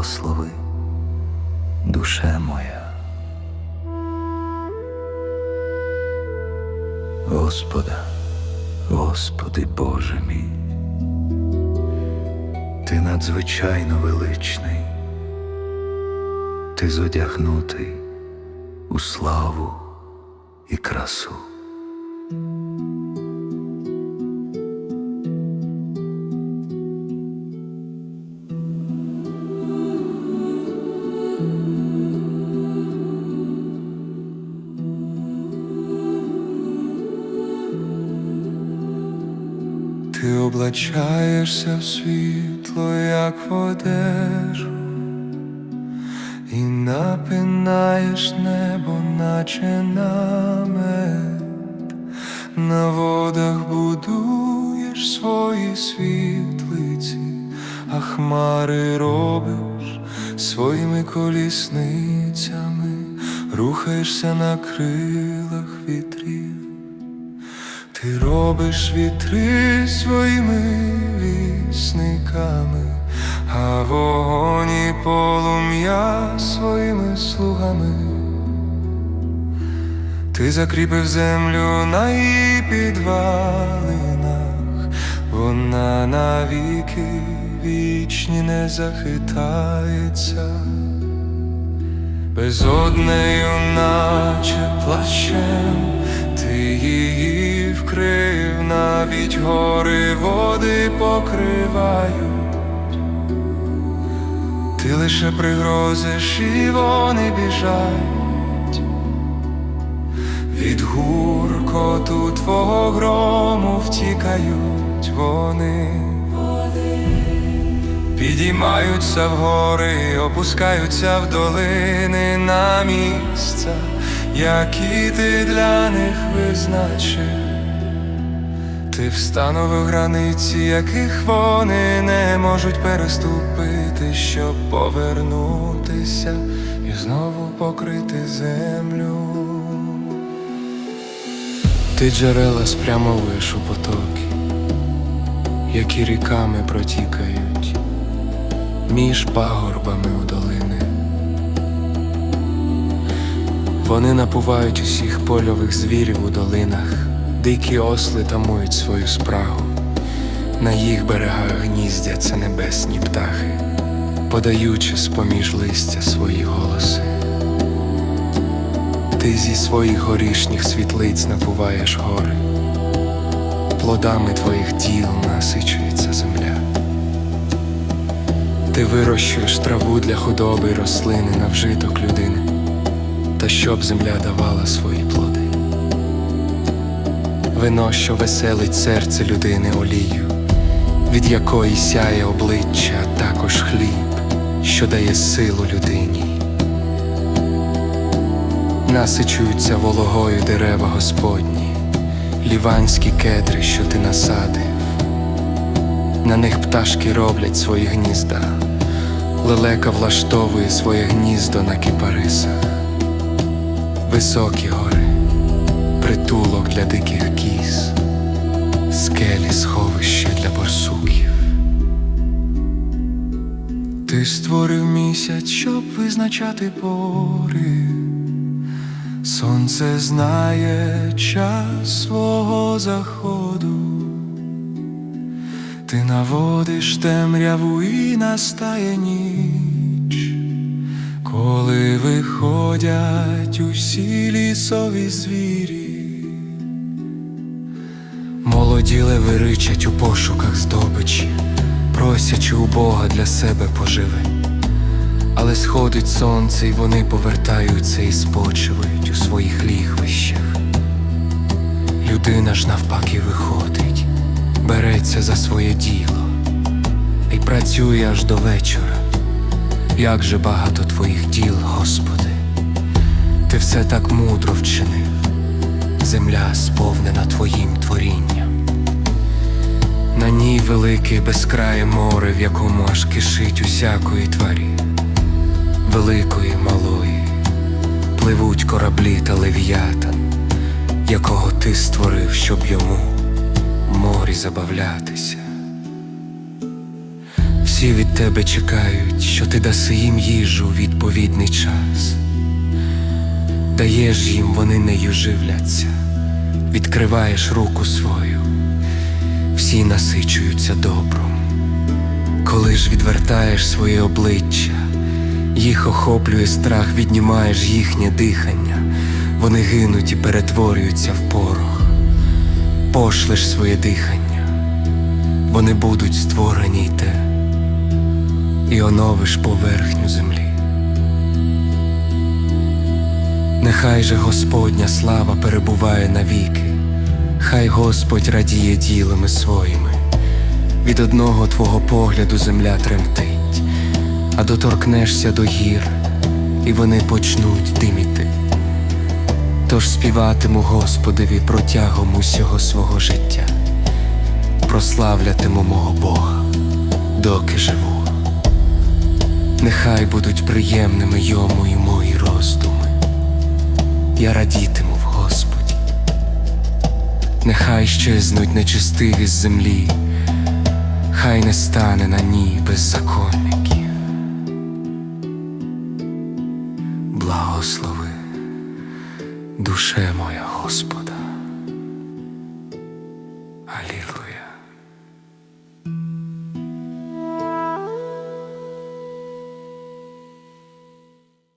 благослови, душе моя. Господа, Господи Боже мій, Ти надзвичайно величний, Ти зодягнутий у славу і красу. Облачаєшся в світло, як в одежу, і напинаєш небо, наче намет, на водах будуєш свої світлиці, а хмари робиш своїми колісницями, рухаєшся на крилах вітрів. Ти робиш вітри своїми вісниками, а вогонь і полум'я своїми слугами. Ти закріпив землю на її підвалинах, вона навіки вічні не захитається, безоднею, наче плащем, ти її вкрив, навіть гори води покривають. Ти лише пригрозиш, і вони біжать. Від гуркоту твого грому втікають вони. Підіймаються вгори, опускаються в долини на місця, які ти для них визначив. Ти встановив границі, яких вони не можуть переступити, щоб повернутися і знову покрити землю. Ти джерела спрямовуєш у потоки, які ріками протікають між пагорбами у долини. Вони напувають усіх польових звірів у долинах, дикі осли тамують свою спрагу. На їх берегах гніздяться небесні птахи, подаючи з-поміж листя свої голоси. Ти зі своїх горішніх світлиць напуваєш гори, плодами твоїх діл насичується земля. Ти вирощуєш траву для худоби й рослини на вжиток людини, та щоб земля давала свої плоди. Вино, що веселить серце людини олію, від якої сяє обличчя, а також хліб, що дає силу людині. Насичуються вологою дерева Господні, ліванські кедри, що ти насадив. На них пташки роблять свої гнізда, лелека влаштовує своє гніздо на кипарисах, високі гори, притулок для диких кіз, скелі сховище для борсуків. Ти створив місяць, щоб визначати пори. Сонце знає час свого заходу. Ти наводиш темряву і настає ніч, коли виходять усі лісові звірі, молоді леви ричать у пошуках здобичі, просячи у Бога для себе поживи. Але сходить сонце, і вони повертаються і спочивають у своїх лігвищах. Людина ж навпаки виходить, береться за своє діло і працює аж до вечора. Як же багато твоїх діл, Господи, ти все так мудро вчинив, земля сповнена Твоїм творінням. На ній велике безкрає море, в якому аж кишить усякої тварі, великої, малої, пливуть кораблі та лев'ятан, якого ти створив, щоб йому в морі забавлятися. Всі від тебе чекають, що ти даси їм їжу у відповідний час. Даєш їм, вони нею живляться, відкриваєш руку свою, всі насичуються добром. Коли ж відвертаєш своє обличчя, їх охоплює страх, віднімаєш їхнє дихання, вони гинуть і перетворюються в порох, пошлеш своє дихання, вони будуть створені й те, і оновиш поверхню землі. Нехай же Господня слава перебуває навіки, хай Господь радіє ділами своїми. Від одного твого погляду земля тремтить, а доторкнешся до гір, і вони почнуть диміти. Тож співатиму Господеві протягом усього свого життя, прославлятиму мого Бога, доки живу. Нехай будуть приємними йому і мої роздуми. Я радітиму в Господі. Нехай щезнуть нечистиві з землі, хай не стане на ній беззаконників. Благослови, душе моя Господа.